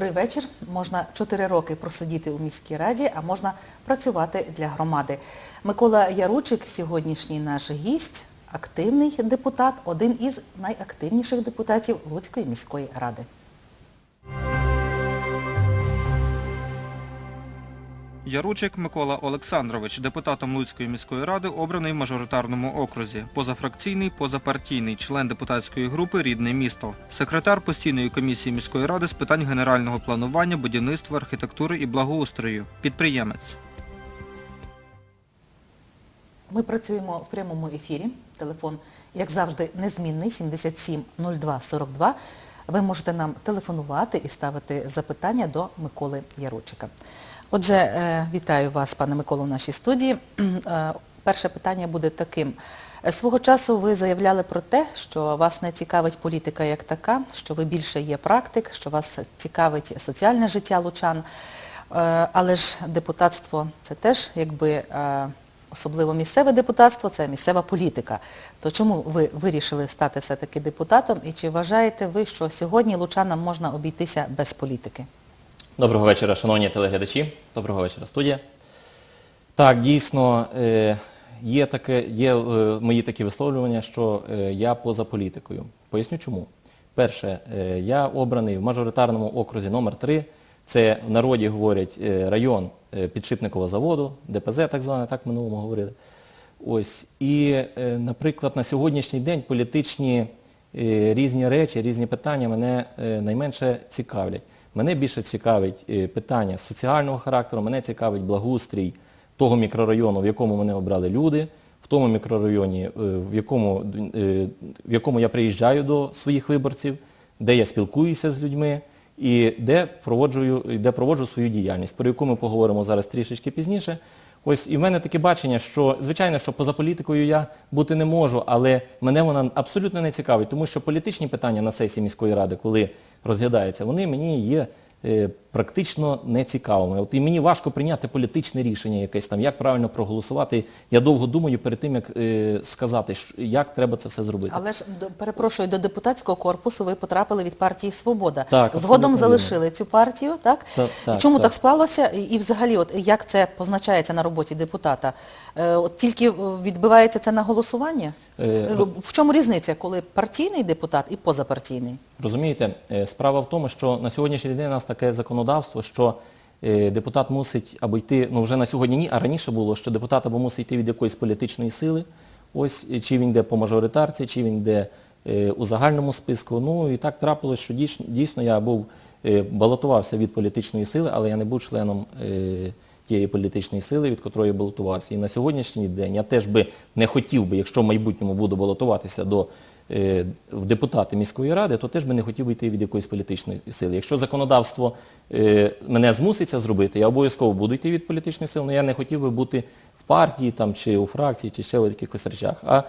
Добрий вечір. Можна 4 роки просидіти у міській раді, а можна працювати для громади. Микола Яручик, сьогоднішній наш гість, активний депутат, один із найактивніших депутатів Луцької міської ради. Яручик Микола Олександрович, депутатом Луцької міської ради, обраний в мажоритарному окрузі, позафракційний, позапартійний, член депутатської групи Рідне місто, секретар постійної комісії міської ради з питань генерального планування, будівництва, архітектури і благоустрою, підприємець. Ми працюємо в прямому ефірі. Телефон, як завжди, незмінний 77 02 42. Ви можете нам телефонувати і ставити запитання до Миколи Яручика. Отже, е, вітаю вас, пане Миколо, в нашій студії. Е, Перше питання буде таким. Е, Свого часу ви заявляли про те, що вас не цікавить політика як така, що ви більше є практик, що вас цікавить соціальне життя лучан. Але ж депутатство це теж якби особливо місцеве депутатство, це місцева політика. То чому ви вирішили стати все-таки депутатом і чи вважаєте ви, що сьогодні лучанам можна обійтися без політики? Доброго вечора, шановні телеглядачі. Доброго вечора, студія. Так, дійсно, е, є, таке, є е, мої такі висловлювання, що е, я поза політикою. Поясню чому. Перше, я обраний в мажоритарному окрузі номер 3 Це в народі говорять район підшипникового заводу, ДПЗ так зване, так в минулому говорили. Ось. І, наприклад, на сьогоднішній день політичні різні речі, різні питання мене найменше цікавлять. Мене більше цікавить е, питання соціального характеру, мене цікавить благоустрій того мікрорайону, в якому мене обрали люди, в тому мікрорайоні, е, в якому, е, в якому я приїжджаю до своїх виборців, де я спілкуюся з людьми і де проводжу, де проводжу свою діяльність, про яку ми поговоримо зараз трішечки пізніше. Ось і в мене таке бачення, що, звичайно, що поза політикою я бути не можу, але мене вона абсолютно не цікавить, тому що політичні питання на сесії міської ради, коли розглядаються, вони мені є е, практично нецікавими. От і мені важко прийняти політичне рішення якесь там, як правильно проголосувати. Я довго думаю перед тим, як е, сказати, як треба це все зробити. Але ж, перепрошую, до депутатського корпусу ви потрапили від партії «Свобода». Так, Згодом залишили цю партію, так? Так, так, чому так. так, склалося? І, взагалі, от, як це позначається на роботі депутата? Е, от тільки відбивається це на голосування? Е, В чому різниця, коли партійний депутат і позапартійний? Розумієте, е, справа в тому, що на сьогоднішній день у нас таке законодавство, що е, депутат мусить або йти, ну вже на сьогодні ні, а раніше було, що депутат або мусить йти від якоїсь політичної сили, ось чи він йде по мажоритарці, чи він йде е, у загальному списку. Ну і так трапилось, що дійсно, я був, балотувався від політичної сили, але я не був членом тієї політичної сили, від котрої балотувався. І на сьогоднішній день я теж би не хотів би, якщо в майбутньому буду балотуватися до е, в депутати міської ради, то теж би не хотів би йти від якоїсь політичної сили. Якщо законодавство е, мене змусить це зробити, я обов'язково буду йти від політичної сили, але я не хотів би бути в партії там, чи у фракції, чи ще в якихось речах. А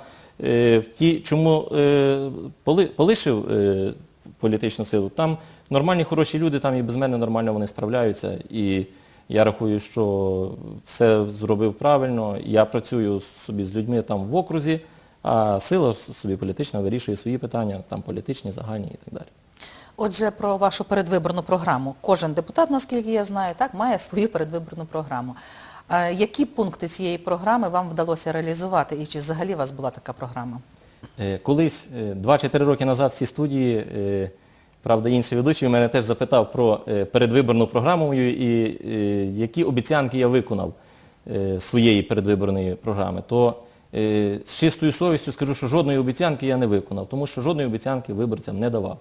е, в ті, чому е, поли, полишив е, політичну силу, там нормальні, хороші люди, там і без мене нормально вони справляються. І я рахую, що все зробив правильно. Я працюю собі з людьми там в окрузі, а сила собі політична вирішує свої питання, там політичні, загальні і так далі. Отже, про вашу передвиборну програму. Кожен депутат, наскільки я знаю, так, має свою передвиборну програму. Е, Які пункти цієї програми вам вдалося реалізувати і чи взагалі у вас була така програма? Е, Колись, е, 2-4 роки назад в цій студії, е, правда, інший ведучий мене теж запитав про е, передвиборну програму мою і е, які обіцянки я виконав е, своєї передвиборної програми. То з чистою совістю скажу, що жодної обіцянки я не виконав, тому що жодної обіцянки виборцям не давав.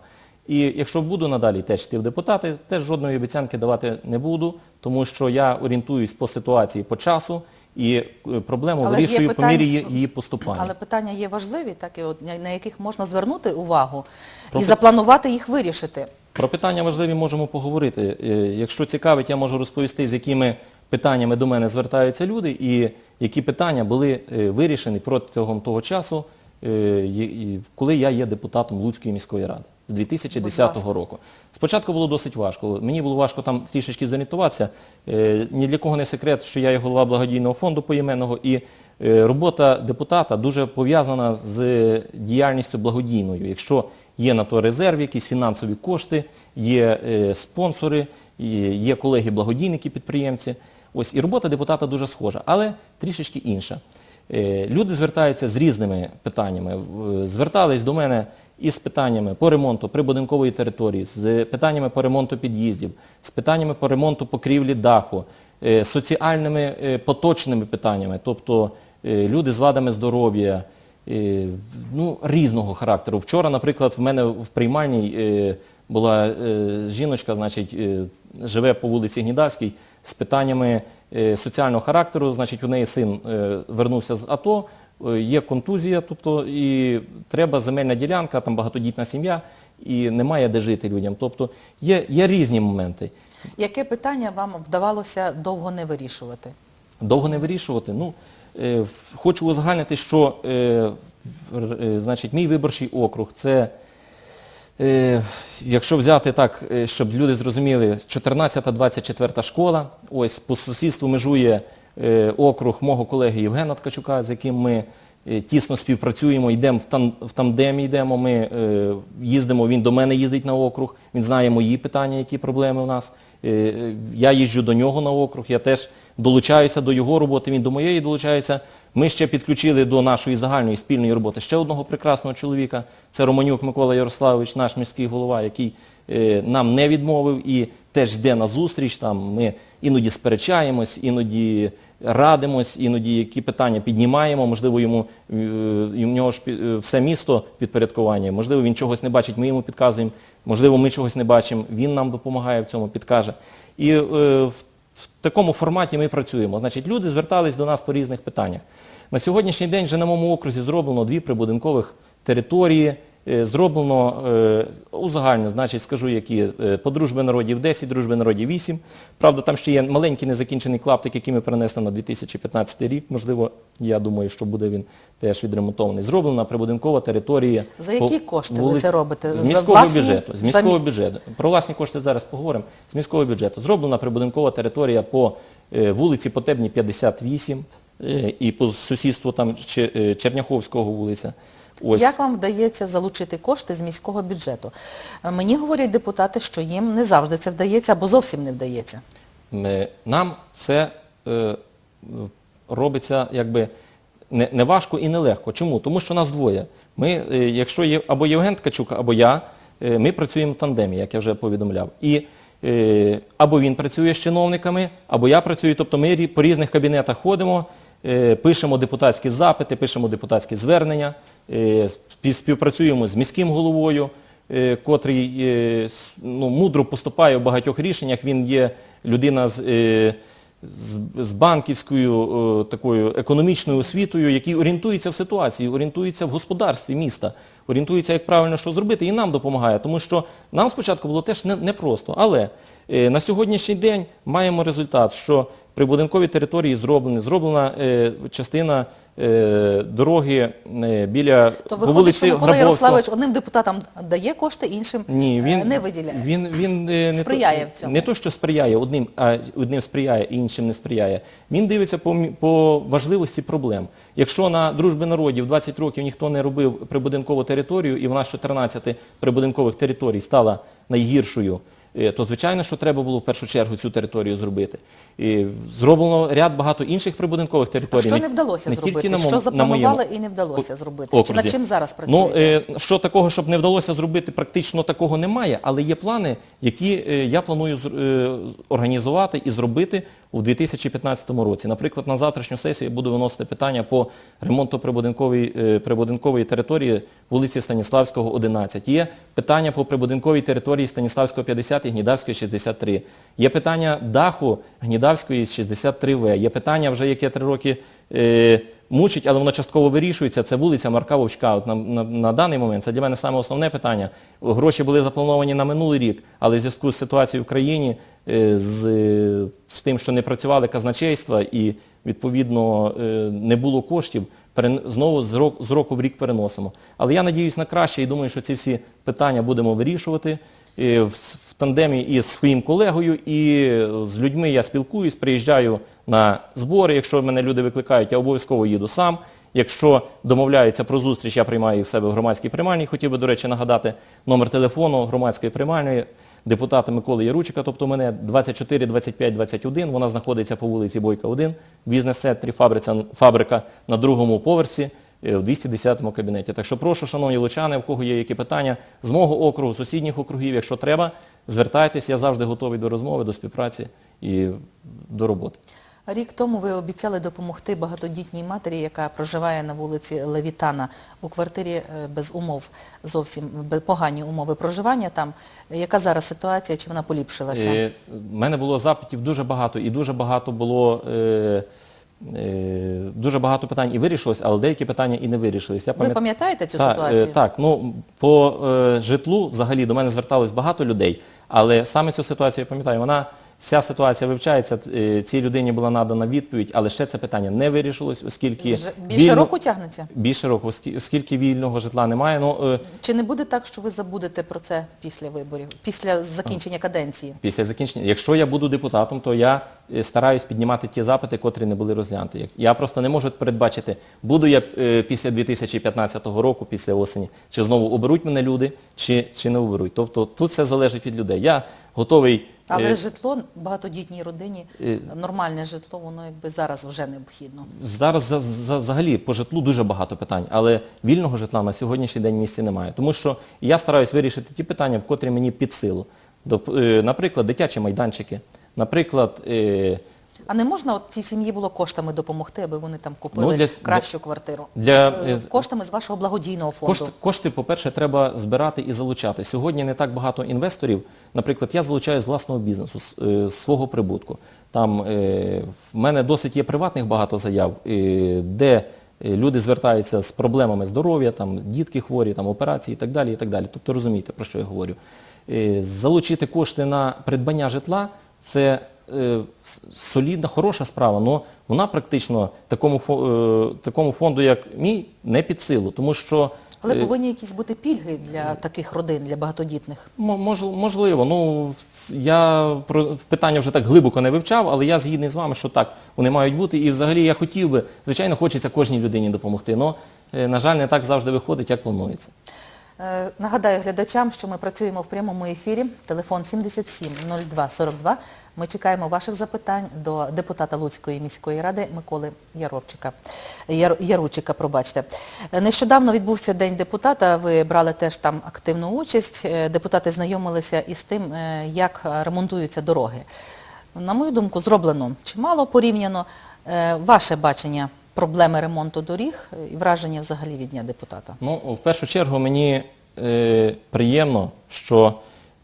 І якщо буду надалі теж йти в депутати, теж жодної обіцянки давати не буду, тому що я орієнтуюсь по ситуації, по часу і е, проблему Але ж є вирішую по питання- мірі її- її поступання. Але питання є важливі, так, і от, на- на яких можна звернути увагу Про і запланувати їх вирішити. Про питання важливі можемо поговорити. Е, Якщо цікавить, я можу розповісти, з якими питаннями до мене звертаються люди і які питання були е, вирішені протягом того часу, е, і- і коли я є депутатом Луцької міської ради з 2010 року. Спочатку було досить важко. Мені було важко там трішечки зорієнтуватися. Е, Ні для кого не секрет, що я є голова благодійного фонду поіменного, і е, робота депутата дуже пов'язана з діяльністю благодійною. Якщо є на то резерв, якісь фінансові кошти, є е, спонсори, є, є колеги-благодійники, підприємці. Ось і робота депутата дуже схожа, але трішечки інша. Люди звертаються з різними питаннями. Звертались до мене із питаннями по ремонту прибудинкової території, з питаннями по ремонту під'їздів, з питаннями по ремонту покрівлі даху, е, соціальними е, поточними питаннями, тобто е, люди з вадами здоров'я, ну, різного характеру. Вчора, наприклад, в мене в приймальній була жіночка, значить, живе по вулиці Гнідавській, з питаннями соціального характеру, значить, у неї син вернувся з АТО, є контузія, тобто і треба земельна ділянка, там багатодітна сім'я, і немає де жити людям. Тобто є, є різні моменти. Яке питання вам вдавалося довго не вирішувати? Довго не вирішувати. Ну, е, хочу узагальнити, що е, е, значить, мій виборчий округ це, е, якщо взяти так, е, щоб люди зрозуміли, 14-24 школа, ось по сусідству межує е, округ мого колеги Євгена Ткачука, з яким ми е, тісно співпрацюємо, йдемо в, тан, в тандемі, йдемо, ми е, їздимо, він до мене їздить на округ, він знає мої питання, які проблеми у нас. Е, е, Я їжджу до нього на округ, я теж долучаюся до його роботи, він до моєї долучається. Ми ще підключили до нашої загальної спільної роботи ще одного прекрасного чоловіка. Це Романюк Микола Ярославович, наш міський голова, який е, нам не відмовив і теж йде на зустріч. Там ми іноді сперечаємось, іноді радимось, іноді які питання піднімаємо, можливо, йому е, в нього ж е, все місто підпорядкування, можливо, він чогось не бачить, ми йому підказуємо, можливо, ми чогось не бачимо, він нам допомагає в цьому, підкаже. І е, в такому форматі ми працюємо. Значить, люди звертались до нас по різних питаннях. На сьогоднішній день вже на моєму окрузі зроблено дві прибудинкових території, зроблено е, узагально, значить, скажу, які е, по дружби народів 10, дружби народів 8. Правда, там ще є маленький незакінчений клаптик, який ми перенесли на 2015 рік. Можливо, я думаю, що буде він теж відремонтований. Зроблена прибудинкова територія. За які по кошти ви це робите? З міського власні? бюджету. З міського мі- бюджету. Про власні кошти зараз поговоримо. З міського бюджету. Зроблена прибудинкова територія по е, вулиці Потебні 58 е, і по сусідству там е, Черняховського вулиця. Ось. Як вам вдається залучити кошти з міського бюджету? Мені говорять депутати, що їм не завжди це вдається або зовсім не вдається. Е, Нам це е, робиться якби не, не важко і не легко. Чому? Тому що нас двоє. Ми, е, якщо є або Євген Ткачук, або я, е, ми працюємо в тандемі, як я вже повідомляв. І е, або він працює з чиновниками, або я працюю, тобто ми по різних кабінетах ходимо, пишемо депутатські запити, пишемо депутатські звернення, е, співпрацюємо з міським головою е, котрий е, ну, мудро поступає в багатьох рішеннях. Він є людина з, е, з, з банківською е, такою економічною освітою, який орієнтується в ситуації, орієнтується в господарстві міста, орієнтується, як правильно що зробити, і нам допомагає. Тому що нам спочатку було теж не- непросто. Але е, на сьогоднішній день маємо результат, що прибудинкові території зроблені, зроблена е, частина е, дороги е, біля То по виходить, вулиці Микола Грабовського. Ярославович одним депутатам дає кошти, іншим Ні, е, він не виділяє. Він, він е, не Сприяє то, в цьому. Не то, що сприяє, одним, а одним сприяє, іншим не сприяє. Він дивиться по, мі- по важливості проблем. Якщо на дружбі народів 20 років ніхто не робив прибудинкову територію, і в нас 14 прибудинкових територій стала найгіршою, то звичайно, що треба було в першу чергу цю територію зробити. І зроблено ряд багато інших прибудинкових А територій. що не- вдалося не зробити? на Що на запланували і не вдалося зробити? Чи окрузі. над чим зараз Ну, працюєте? е, що такого, щоб не вдалося зробити, практично такого немає, але є плани, які е, я планую е, організувати і зробити у 2015 році. Наприклад, на завтрашню сесію я буду виносити питання по ремонту прибудинкової, е, прибудинкової території вулиці Станіславського, 11. Є питання по прибудинковій території Станіславського 50 і Гнідавської 63. Є питання даху Гнідавської 63В. Є питання вже, яке три роки е, мучить, але воно частково вирішується. Це вулиця Марка Вовчка. От на, на, на даний момент це для мене саме основне питання. Гроші були заплановані на минулий рік, але в зв'язку з ситуацією в країні, е, з, е, з тим, що не працювали казначейства і відповідно е, не було коштів, знову з року, з року в рік переносимо. Але я надіюсь на краще і думаю, що ці всі питання будемо вирішувати в, тандемі із своїм колегою, і з людьми я спілкуюсь, приїжджаю на збори, якщо мене люди викликають, я обов'язково їду сам. Якщо домовляються про зустріч, я приймаю в себе в громадській приймальні. Хотів би, до речі, нагадати номер телефону громадської приймальної депутата Миколи Яручика, тобто мене 24 25 21. Вона знаходиться по вулиці Бойка 1, в бізнес-центрі фабрика на другому поверсі в 210 му кабінеті. Так що прошу, шановні лучани, в кого є які питання з мого округу, сусідніх округів, якщо треба, звертайтесь, я завжди готовий до розмови, до співпраці і до роботи. Рік тому ви обіцяли допомогти багатодітній матері, яка проживає на вулиці Левітана у квартирі е, без умов, зовсім погані умови проживання там. Яка зараз ситуація, чи вона поліпшилася? Е, В мене було запитів дуже багато, і дуже багато було е, е, дуже багато питань і вирішилось, але деякі питання і не вирішились. Я Ви пам'ят- пам'ятаєте цю Так, е, ситуацію? Так, ну по е, житлу взагалі до мене зверталось багато людей, але саме цю ситуацію я пам'ятаю, вона Вся ситуація вивчається, е, цій людині була надана відповідь, але ще це питання не вирішилось, оскільки більше вільно- року тягнеться? більше року, оскільки вільного житла немає. Ну, е, Чи не буде так, що ви забудете про це після виборів, після закінчення каденції? Після закінчення. Якщо я буду депутатом, то я е, стараюсь піднімати ті запити, котрі не були розглянуті. Я просто не можу передбачити, буду я після 2015 року, після осені, чи знову оберуть мене люди, чи, чи не оберуть. Тобто тут все залежить від людей. Я готовий. Але е, житло багатодітній родині, Е, нормальне житло, воно якби зараз вже необхідно. Зараз за, за, взагалі по житлу дуже багато питань, але вільного житла на сьогоднішній день в місті немає. Тому що я стараюсь вирішити ті питання, в котрі мені під силу. Доп- е, Наприклад, дитячі майданчики, наприклад, е, А не можна от цій сім'ї було коштами допомогти, аби вони там купили Ну, для- кращу квартиру? для, Е, е, Коштами з вашого благодійного фонду. Кошти, кошти, по-перше, треба збирати і залучати. Сьогодні не так багато інвесторів. Наприклад, я залучаю з власного бізнесу, з, е, з свого прибутку. Там е, в мене досить є приватних багато заяв, е, де е, люди звертаються з проблемами здоров'я, там дітки хворі, там операції і так далі. і так далі. Тобто розумієте, про що я говорю. Залучити кошти на придбання житла це солідна, хороша справа, але вона практично такому, е, такому фонду, як мій, не під силу. Тому що Але е, повинні якісь бути пільги для таких родин, для багатодітних. Можливо. Ну, я питання вже так глибоко не вивчав, але я згідний з вами, що так, вони мають бути. І взагалі я хотів би, звичайно, хочеться кожній людині допомогти. Але, на жаль, не так завжди виходить, як планується. Е, Нагадаю глядачам, що ми працюємо в прямому ефірі. Телефон 77 02 42. Ми чекаємо ваших запитань до депутата Луцької міської ради Миколи Яровчика. Яр, Яручика, пробачте. Е, Нещодавно відбувся День депутата, ви брали теж там активну участь. Е, Депутати знайомилися із тим, як ремонтуються дороги. На мою думку, зроблено чимало порівняно. Ваше бачення проблеми ремонту доріг і враження взагалі від Дня депутата. Ну, в першу чергу мені е, приємно, що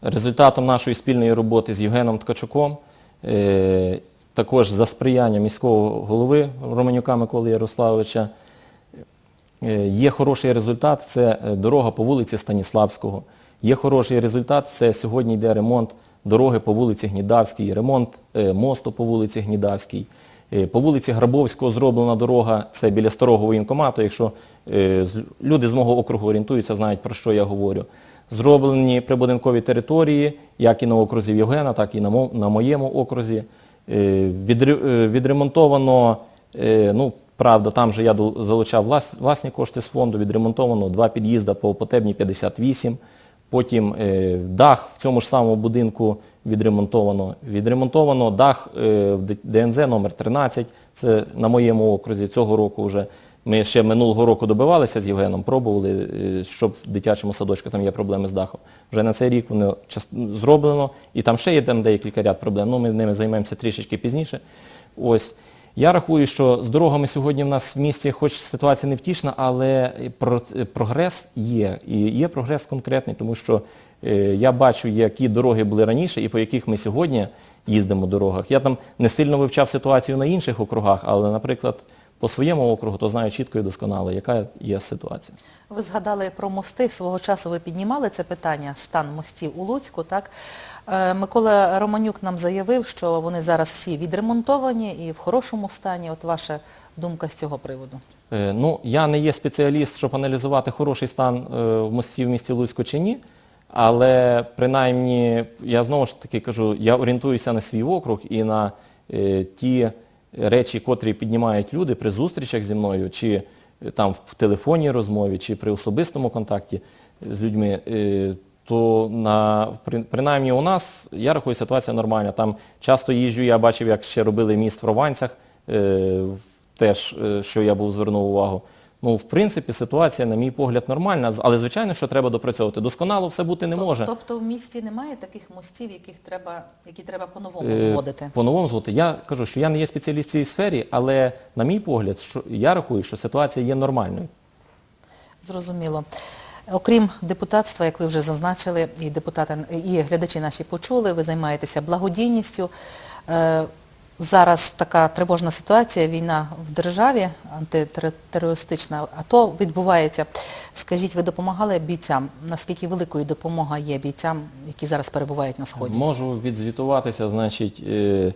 результатом нашої спільної роботи з Євгеном Ткачуком, е, також за сприяння міського голови Романюка Миколи Ярославовича, Е, Є хороший результат, це е, дорога по вулиці Станіславського. Є хороший результат, це сьогодні йде ремонт дороги по вулиці Гнідавській, ремонт е, мосту по вулиці Гнідавській. Е, По вулиці Грабовського зроблена дорога, це біля старого воєнкомату, якщо е, люди з мого округу орієнтуються, знають, про що я говорю. Зроблені прибудинкові території, як і на окрузі Євгена, так і на моєму окрузі. Е, відре- Відремонтовано Ну, правда, там же я залучав власні кошти з фонду, відремонтовано два під'їзда по Потебні 58, потім е, дах в цьому ж самому будинку відремонтовано. Відремонтовано дах е, в ДНЗ номер 13, це на моєму окрузі цього року вже. Ми ще минулого року добивалися з Євгеном, пробували, е, щоб в дитячому садочку там є проблеми з дахом. Вже на цей рік воно зроблено, і там ще є там декілька ряд проблем, ну ми ними займаємося трішечки пізніше. Ось. Я рахую, що з дорогами сьогодні в нас в місті, хоч ситуація не втішна, але прогрес є. І є прогрес конкретний, тому що е, я бачу, які дороги були раніше і по яких ми сьогодні їздимо в дорогах. Я там не сильно вивчав ситуацію на інших округах, але, наприклад, по своєму округу, то знаю чітко і досконало, яка є ситуація. Ви згадали про мости, свого часу ви піднімали це питання, стан мостів у Луцьку, так? Е, Микола Романюк нам заявив, що вони зараз всі відремонтовані і в хорошому стані. От ваша думка з цього приводу? Е, Ну, я не є спеціаліст, щоб аналізувати хороший стан е, в мостів в місті Луцьку чи ні, але принаймні, я знову ж таки кажу, я орієнтуюся на свій округ і на е, ті речі, котрі піднімають люди при зустрічах зі мною, чи е, там в телефонній розмові чи при особистому контакті з людьми, е, то на, принаймні у нас, я рахую, ситуація нормальна. Там часто їжджу, я бачив, як ще робили міст в Рованцях, е, теж, що я був звернув увагу. Ну, в принципі, ситуація, на мій погляд, нормальна, але, звичайно, що треба допрацьовувати. Досконало все бути не може. Тобто в місті немає таких мостів, яких треба, які треба по-новому Е, зводити? По-новому зводити. Я кажу, що я не є спеціаліст в цій сфері, але, на мій погляд, що, я рахую, що ситуація є нормальною. Зрозуміло. Окрім депутатства, як ви вже зазначили, і депутати, і глядачі наші почули, ви займаєтеся благодійністю. Е, Зараз така тривожна ситуація, війна в державі, антитерористична АТО відбувається. Скажіть, ви допомагали бійцям? Наскільки великою допомога є бійцям, які зараз перебувають на Сході? Можу відзвітуватися, значить, е,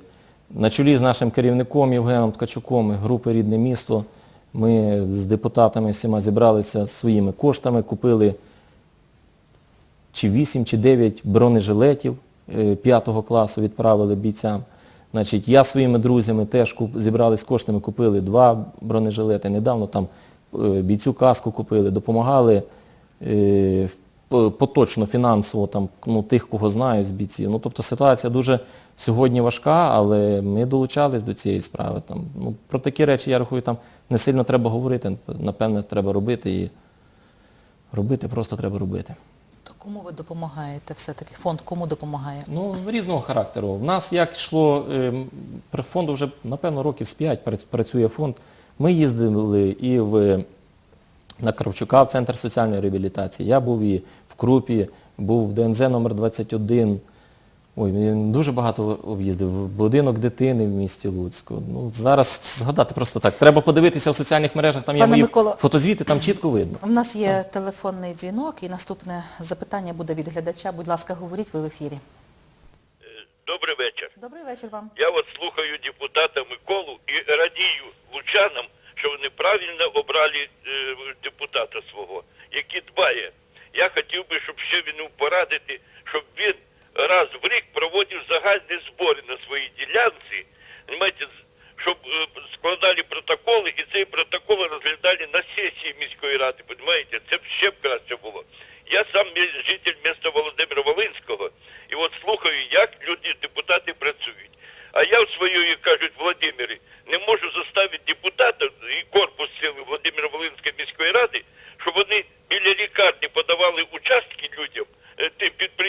на чолі з нашим керівником Євгеном Ткачуком і групи Рідне місто ми з депутатами всіма зібралися своїми коштами, купили чи 8, чи 9 бронежилетів 5 класу, відправили бійцям. Значить, я своїми друзями теж куп- зібрались коштами, купили два бронежилети. Недавно там е, бійцю каску купили, допомагали е, поточно фінансово там, ну, тих, кого знаю з бійців. Ну, тобто ситуація дуже сьогодні важка, але ми долучались до цієї справи. Там, ну, про такі речі, я рахую, там не сильно треба говорити, напевне, треба робити і робити просто треба робити. Кому ви допомагаєте все-таки? Фонд кому допомагає? Ну, різного характеру. В нас як йшло, ем, при фонду вже, напевно, років з 5 працює фонд. Ми їздили і в, на Кравчука в Центр соціальної реабілітації. Я був і в Крупі, був в ДНЗ номер 21. Ой, він дуже багато об'їздив. Будинок дитини в місті Луцьку. Ну, зараз згадати просто так. Треба подивитися в соціальних мережах, там є Пане мої Микола. фотозвіти, там чітко видно. У нас є телефонний дзвінок і наступне запитання буде від глядача. Будь ласка, говоріть, ви в ефірі. Добрий вечір. Добрий вечір вам. Я от слухаю депутата Миколу і радію лучанам, що вони правильно обрали е, депутата свого, який дбає. Я хотів би, щоб ще він порадити, щоб він раз в рік проводив загальні збори на своїй ділянці, з- щоб е, складали протоколи і цей протокол розглядали на сесії міської ради, розумієте? Це ще б краще було. Я сам житель міста Володимира Волинського, і от слухаю, як люди, депутати працюють. А я в своєї, кажуть, Володимирі, не можу заставити депутата і корпус сили Володимира Волинської міської ради, щоб вони біля лікарні подавали участки людям, е, тим підприємцям,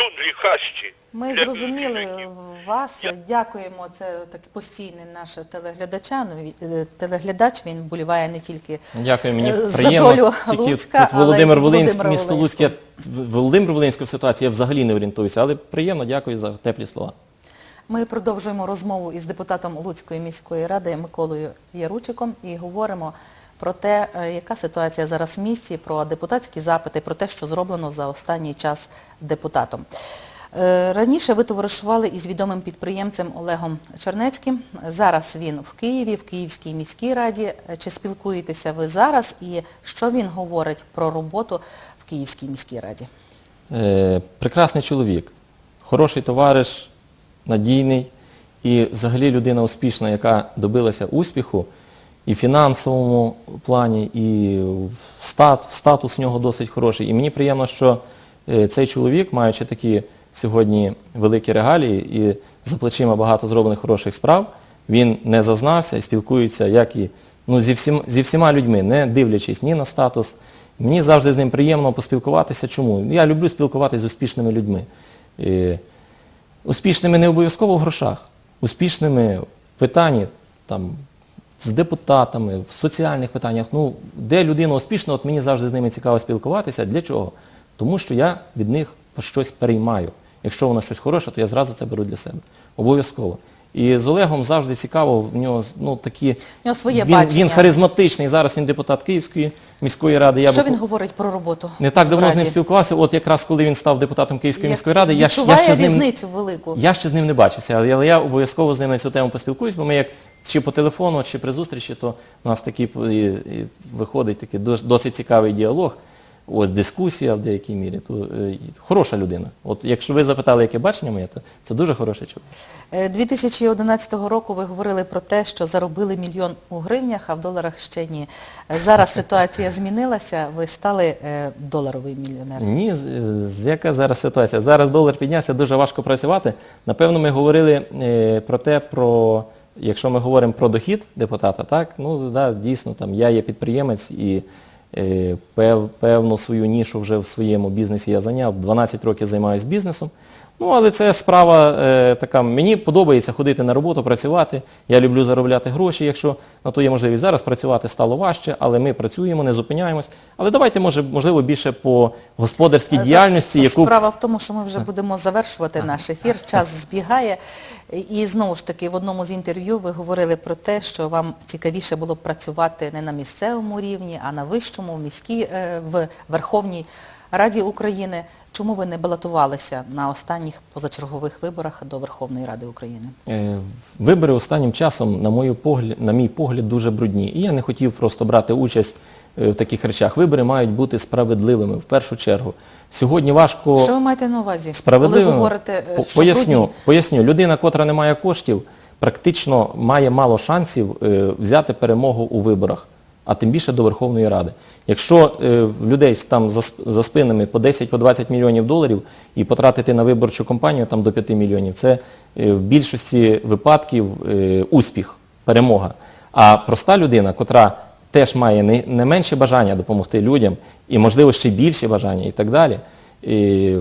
там хащі. Ми для зрозуміли вас. Дякуємо. Це такий постійний наш телеглядача. Ну, е, Телеглядач, він вболіває не тільки Дякую, мені е, за долю Луцька, тут Володимир але й Волинський, місто Луцьк, я Володимир Волинський в ситуації я взагалі не орієнтуюся, але приємно, дякую за теплі слова. Ми продовжуємо розмову із депутатом Луцької міської ради Миколою Яручиком і говоримо про те, е, яка ситуація зараз в місті, про депутатські запити, про те, що зроблено за останній час депутатом. Е, Раніше ви товаришували із відомим підприємцем Олегом Чернецьким. Зараз він в Києві, в Київській міській раді. Е, Чи спілкуєтеся ви зараз і що він говорить про роботу в Київській міській раді? Прекрасний чоловік, хороший товариш, надійний і взагалі людина успішна, яка добилася успіху і в фінансовому плані, і в, стат, в статус у нього досить хороший. І мені приємно, що е, цей чоловік, маючи такі сьогодні великі регалії і за плечима багато зроблених хороших справ, він не зазнався і спілкується як і ну, зі, всім, зі всіма людьми, не дивлячись ні на статус. Мені завжди з ним приємно поспілкуватися. Чому? Я люблю спілкуватися з успішними людьми. Е, Успішними не обов'язково в грошах, успішними в питанні там, з депутатами, в соціальних питаннях. Ну, де людина успішна, от мені завжди з ними цікаво спілкуватися. Для чого? Тому що я від них щось переймаю. Якщо воно щось хороше, то я зразу це беру для себе. Обов'язково. І з Олегом завжди цікаво, в нього ну, такі... В нього своє він, бачення. він харизматичний, зараз він депутат Київської міської ради. Я що би- він говорить про роботу? не так давно з ним спілкувався, от якраз коли він став депутатом Київської Як міської ради, я, я ще з ним... різницю велику. Я ще з ним не бачився, але я обов'язково з ним на цю тему поспілкуюсь, бо ми як чи по телефону, чи при зустрічі, то у нас такий і- і виходить такий досить цікавий діалог. ось дискусія в деякій мірі. То, е, хороша людина. От якщо ви запитали, яке бачення моє, то це дуже хороший чоловік. Е, 2011 року ви говорили про те, що заробили мільйон у гривнях, а в доларах ще ні. Е, Зараз ситуація змінилася, ви стали е, доларовий мільйонер. Ні, з- з- яка зараз ситуація? Зараз долар піднявся, дуже важко працювати. Напевно, ми говорили е, про те, про, якщо ми говоримо про дохід депутата, так, ну да, дійсно, там, я є підприємець і е, пев, певну свою нішу вже в своєму бізнесі я зайняв. 12 років займаюся бізнесом. Ну, але це справа е, така, мені подобається ходити на роботу, працювати. Я люблю заробляти гроші, якщо на то є можливість. Зараз працювати стало важче, але ми працюємо, не зупиняємось. Але давайте, може, можливо, більше по господарській Е, діяльності, та яку... Справа в тому, що ми вже будемо завершувати наш ефір, час збігає. І знову ж таки, в одному з інтерв'ю ви говорили про те, що вам цікавіше було б працювати не на місцевому рівні, а на вищому, в міській, е, в Верховній Раді України. Чому ви не балотувалися на останніх позачергових виборах до Верховної Ради України? Е, Вибори останнім часом, на, мою погляд, на мій погляд, дуже брудні. І я не хотів просто брати участь е, в таких речах. Вибори мають бути справедливими, в першу чергу. Сьогодні важко... Що ви маєте на увазі? Справедливо. Коли говорите, е, що поясню, брудні? поясню. Людина, котра не має коштів, практично має мало шансів е, взяти перемогу у виборах, а тим більше до Верховної Ради. Якщо е, людей там за, за спинами по 10-20 мільйонів доларів і потратити на виборчу кампанію там, до 5 мільйонів, це е, в більшості випадків е, успіх, перемога. А проста людина, котра теж має не, не менше бажання допомогти людям і, можливо, ще більше бажання і так далі, і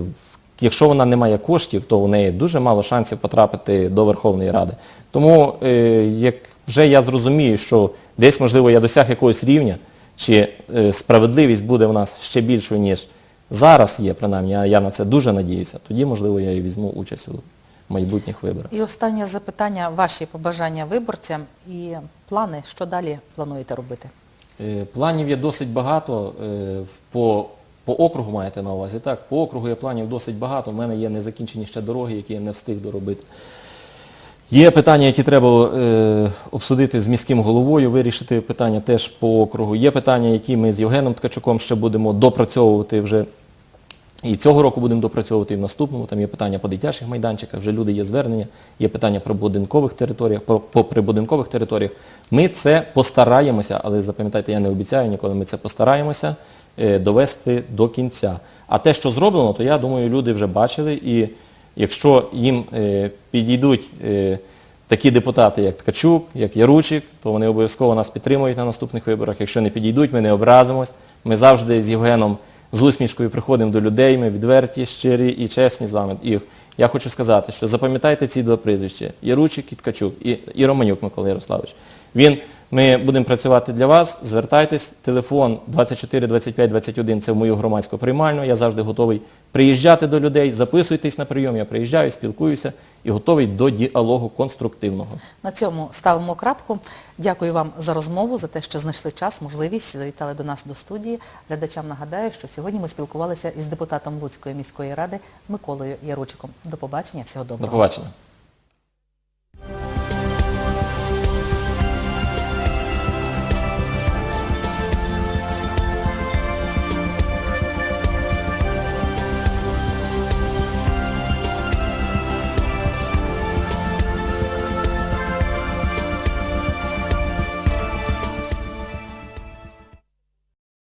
якщо вона не має коштів, то у неї дуже мало шансів потрапити до Верховної Ради. Тому е, як вже я зрозумію, що десь, можливо, я досяг якогось рівня, чи е, справедливість буде в нас ще більшою, ніж зараз є, принаймні, а я на це дуже надіюся, тоді, можливо, я і візьму участь у майбутніх виборах. І останнє запитання, ваші побажання виборцям і плани, що далі плануєте робити? Е, Планів є досить багато. е, По, по округу маєте на увазі. Так, по округу є планів досить багато. У мене є незакінчені ще дороги, які я не встиг доробити. Є питання, які треба е, обсудити з міським головою, вирішити питання теж по округу. Є питання, які ми з Євгеном Ткачуком ще будемо допрацьовувати вже. І цього року будемо допрацьовувати і в наступному. Там є питання по дитячих майданчиках, вже люди є звернення, є питання про будинкових територіях, про, по прибудинкових територіях. Ми це постараємося, але запам'ятайте, я не обіцяю ніколи, ми це постараємося е, довести до кінця. А те, що зроблено, то я думаю, люди вже бачили. І якщо їм е, підійдуть е, такі депутати, як Ткачук, як Яручик, то вони обов'язково нас підтримують на наступних виборах. Якщо не підійдуть, ми не образимось. Ми завжди з Євгеном з усмішкою приходимо до людей, ми відверті, щирі і чесні з вами. І я хочу сказати, що запам'ятайте ці два прізвища. Яручик і Ткачук, і, Романюк Микола Ярославович. Він, ми будемо працювати для вас, звертайтесь, телефон 24 25 21, це в мою громадську приймальну, я завжди готовий приїжджати до людей, записуйтесь на прийом, я приїжджаю, спілкуюся і готовий до діалогу конструктивного. На цьому ставимо крапку. Дякую вам за розмову, за те, що знайшли час, можливість, завітали до нас до студії. Глядачам нагадаю, що сьогодні ми спілкувалися із депутатом Луцької міської ради Миколою Яручиком. До побачення, всього До доброго. побачення.